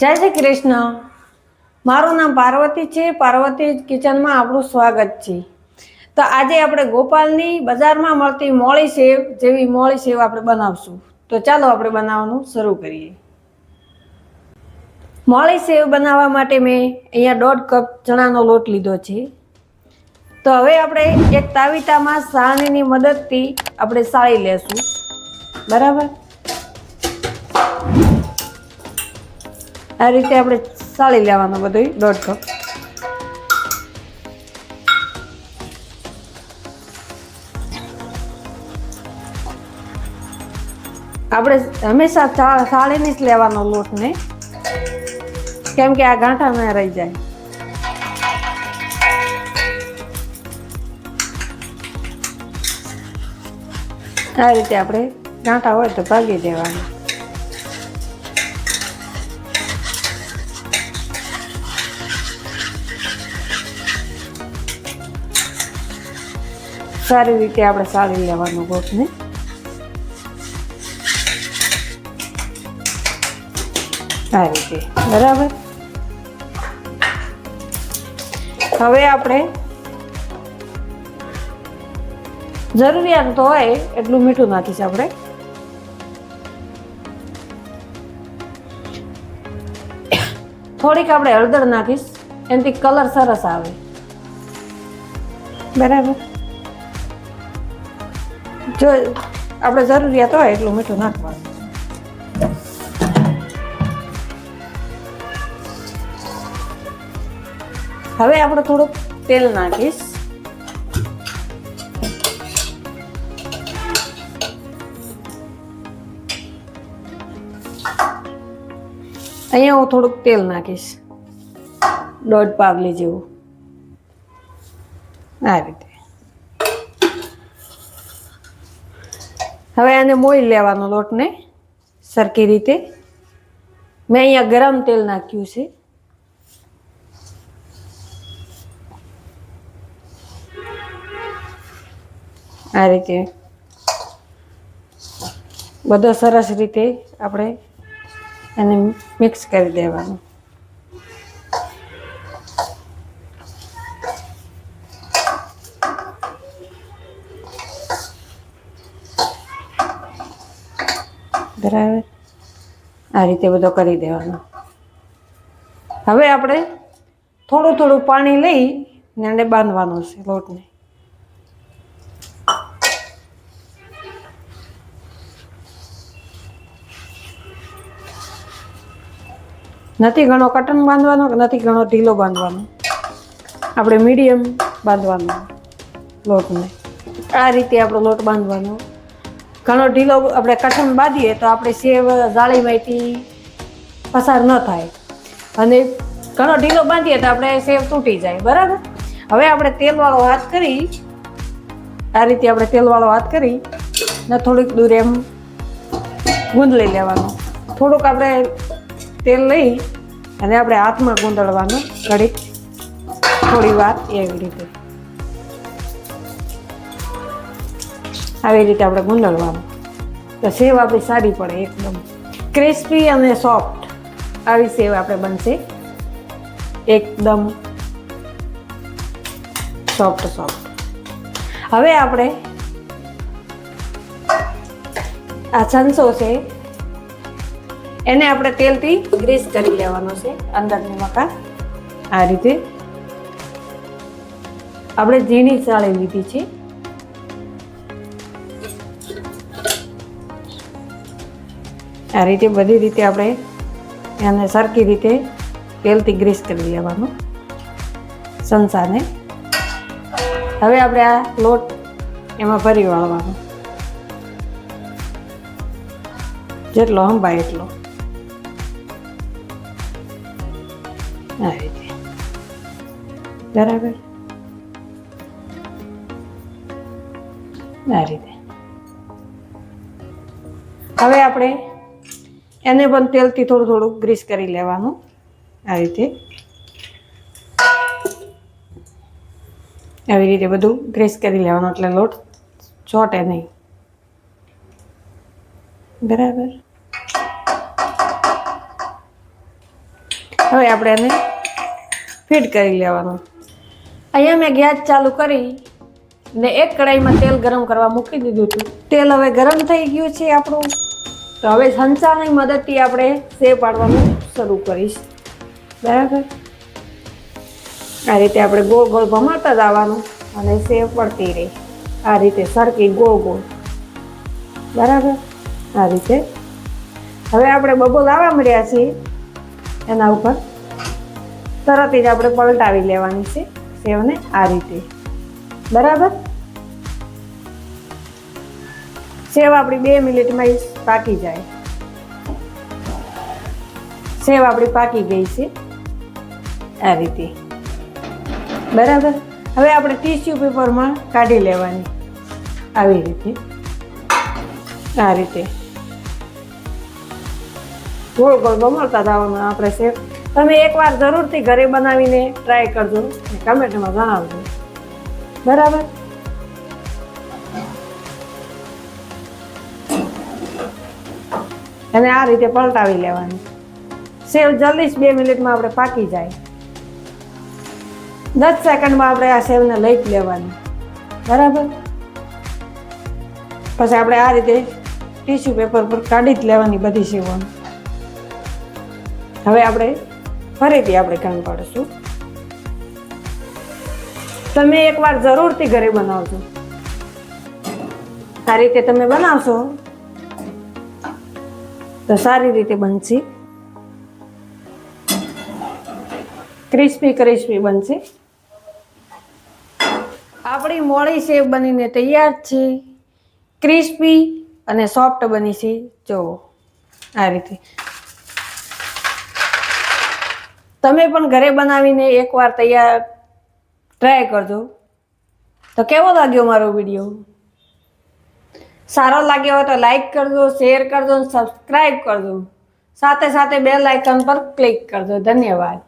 જય શ્રી કૃષ્ણ. મારું નામ પાર્વતી છે. પાર્વતી કિચનમાં આપણું સ્વાગત છે. તો આજે આપણે ગોપાલની બજારમાં મળતી મોળી સેવ જેવી મોળી સેવ આપણે બનાવશું. તો ચાલો આપણે બનાવવાનું શરૂ કરીએ. મોળી સેવ બનાવવા માટે મેં અહીંયા દોઢ કપ ચણાનો લોટ લીધો છે. તો હવે આપણે એક તાવીતામાં સાણીની મદદથી આપણે સાળી લેશું. બરાબર? આ રીતે આપણે સાળી લેવાનું બધું દોઢ કપ આપણે હંમેશા સાળીને જ લેવાનો લોટને કેમ કે આ ગાંઠા ના રહી જાય. આ રીતે આપણે ગાંઠા હોય તો ભાગી દેવાના. સારી રીતે આપણે સાળી લેવાનું ગોટને આ રીતે, બરાબર? હવે આપણે જરૂરિયાત તો હોય એટલું મીઠું નાખીશ આપણે. થોડીક આપણે હળદર નાખીશ, એનાથી કલર સરસ આવે. બરાબર? જો આપણે જરૂરિયાત હોય એટલું મીઠું નાખવાનું. હવે આપણે થોડુંક તેલ નાખીશ. અહીંયા હું થોડુંક તેલ નાખીશ. દોઢ પાવલી જેવું. આ રીતે. હવે આને મોઈ લેવાનો લોટને સરખી રીતે. મેં અહીંયા ગરમ તેલ નાખ્યું છે. આ રીતે બધો સરસ રીતે આપણે એને મિક્સ કરી દેવાનું. બરાબર આ રીતે બધો કરી દેવાનો. હવે આપણે થોડું થોડું પાણી લઈ ને એને બાંધવાનું છે લોટને. નથી ઘણો કટન બાંધવાનો કે નથી ઘણો ઢીલો બાંધવાનો? આપણે મીડિયમ બાંધવાનો લોટને. આ રીતે આપણો લોટ બાંધવાનો. ઘણો ઢીલો આપણે કઠણ બાંધીએ તો આપણે સેવ, જાળી માહિતી પસાર ન થાય. અને ઘણો ઢીલો બાંધીએ તો આપણે સેવ તૂટી જાય, બરાબર? હવે આપણે તેલવાળો હાથ કરી, આ રીતે આપણે તેલવાળો હાથ કરી, ને થોડીક દૂર એમ ગૂંદળી લેવાનું. થોડુંક આપણે તેલ લઈ અને આપણે હાથમાં ગુંદળવાનું ઘડીક થોડી વાર એવી રીતે. આવી રીતે આપણે ગુંદળવાનું. તો સેવ આપણી સારી પડે એકદમ. ક્રિસ્પી અને સોફ્ટ આવી સેવ આપણે બનશે. એકદમ સોફ્ટ સોફ્ટ હવે આપણે આ છંસો છે, એને આપણે તેલથી ગ્રીસ કરી લેવાનો છે અંદરની મકા આ રીતે. આપણે ઝીણી ચાળી લીધી છે. આ રીતે બધી રીતે આપણે એને સરખી રીતે તેલથી ગ્રીસ કરી લેવાનું સંસાને હવે આપણે આ લોટ એમાં ભરી વાળવાનો. જેટલો હંભાય એટલો. આ રીતે. બરાબર? આ રીતે. હવે આપણે એને પણ તેલથી થોડું થોડું ગ્રીસ કરી લેવાનું આ રીતે. આવી રીતે બધું ગ્રીસ કરી લેવાનું એટલે લોટ ચોટે નહીં. બરાબર. હવે આપણે એને ફીટ કરી લેવાનું. અહીંયા મેં ગેસ ચાલુ કરી ને એક કડાઈમાં તેલ ગરમ કરવા મૂકી દીધું હતું. તેલ હવે ગરમ થઈ ગયું છે આપણું. તો હવે સંચાની મદદથી આપણે સેવ પાડવાનું શરૂ કરીશ. બરાબર? આ રીતે આપણે ગોળ ગોળ ભમાતા જવાનું અને સેવ પડતી રહી. આ રીતે સરકી ગોળ ગોળ. બરાબર? આ રીતે. હવે આપણે બબોલ આવવા મળ્યા છીએ એના ઉપર. તરત જ આપણે પલટાવી લેવાની છે સેવને આ રીતે. બરાબર? સેવ આપણી બે મિનિટમાં પાકી જાય. સેવ આપણી પાકી ગઈ છે. આ રીતે. બરાબર? હવે આપણે ટીસ્યુ પેપરમાં કાઢી લેવાની. આવી રીતે. આ રીતે. ગોળ ગોળ ગમડતા થવાનું આપણે સેવ તમે એકવાર જરૂરથી ઘરે બનાવીને ટ્રાય કરજો. કમેન્ટમાં જણાવજો. બરાબર? અને આ રીતે પલટાવી લેવાની. સેવ જલ્દી જ બે મિનિટમાં આપણે પાકી જાય. દસ સેકન્ડમાં આપણે આ સેવને લઈ જ લેવાની. બરાબર? પછી આપણે આ રીતે ટીશ્યુ પેપર પર કાઢી જ લેવાની બધી સેવોને. હવે આપણે ફરીથી આપણે કામ પાડીશું. તમે એકવાર જરૂરથી ઘરે બનાવજો. આ રીતે તમે બનાવશો તો સારી રીતે બનશે. ક્રિસ્પી ક્રિસ્પી બનશે. આપણી મોળી સેવ બનીને તૈયાર છે. ક્રિસ્પી અને સોફ્ટ બની છે. જો, આ રીતે. તમે પણ ઘરે બનાવીને એકવાર તૈયાર ટ્રાય કરજો. તો કેવો લાગ્યો મારો વીડિયો? સારો લાગ્યો હોય તો લાઈક કરજો શેર કરજો અને સબસ્ક્રાઈબ કરજો. સાથે સાથે બેલ આઇકન પર ક્લિક કરજો. ધન્યવાદ.